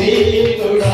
స్నేహితుడా